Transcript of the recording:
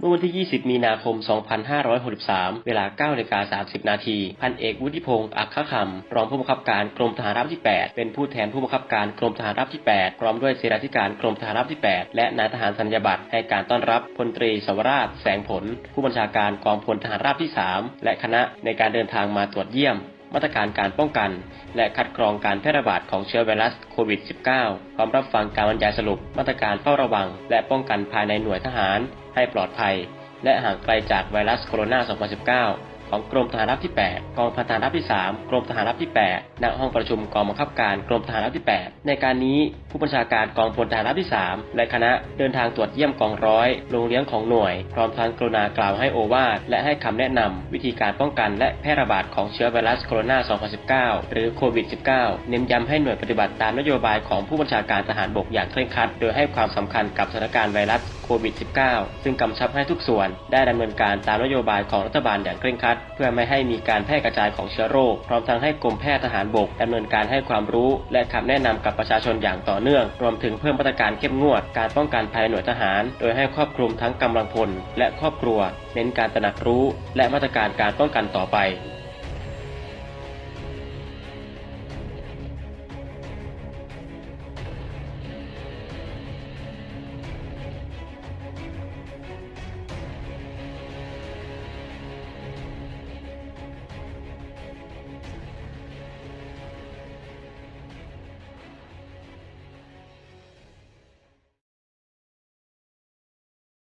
เมื่อวันที่ 20 มีนาคม 2563 เวลา9นาฬิกา30 นาที พันเอกวุฒิพงศ์อักขคำ รองผู้บังคับการกรมทหารราบที่ 8 เป็นผู้แทนผู้บังคับการกรมทหารราบที่ 8 พร้อมด้วยเสนาธิการกรมทหารราบที่ 8 และนายทหารสัญญาบัตรให้การต้อนรับพลตรีสวราช แสงผล ผู้บัญชาการกองพลทหารราบที่ 3 และคณะในการเดินทางมาตรวจเยี่ยม มาตรการการป้องกัน และคัดกรองการแพร่ระบาดของเชื้อไวรัสโควิด -19 พร้อมรับฟังการบรรยายสรุปมาตรการเฝ้าระวัง และป้องกันภายในหน่วยทหารให้ปลอดภัย และห่างไกลจากไวรัสโคโรนา 2019 ของกรมทหารราบที่ 8 กองพันทหารราบที่ 3 กรมทหารราบที่ 8 ณ ห้องประชุมกองบังคับการกรมทหารราบที่ 8 ในการนี้ผู้บัญชาการกองพลทหารราบที่ 3 และคณะเดินทางตรวจเยี่ยมกองร้อย โรงเลี้ยงของหน่วย พร้อมทั้งกรุณากล่าวให้โอวาทและให้คำแนะนำวิธีการป้องกันและแพร่ระบาดของเชื้อไวรัสโคโรนา 2019 หรือโควิด -19 เน้นย้ำให้หน่วยปฏิบัติตามนโยบายของผู้บัญชาการทหารบกอย่างเคร่งครัด โดยให้ความสำคัญกับสถานการณ์ไวรัส วิด -19 ซึ่งกำชับให้ทุกส่วนได้ดำเนินการตามนโยบายของรัฐบาลอย่างเคร่งครัด เพื่อไม่ให้มีการแพร่กระจายของเชื้อโรค พร้อมทั้งให้กรมแพทย์ทหารบกดำเนินการให้ความรู้และคำแนะนำกับประชาชนอย่างต่อเนื่อง รวมถึงเพิ่มมาตรการเข้มงวดการป้องกันภายในหน่วยทหาร โดยให้ครอบคลุมทั้งกำลังพลและครอบครัว เน้นการตระหนักรู้ และมาตรการการป้องกันต่อไป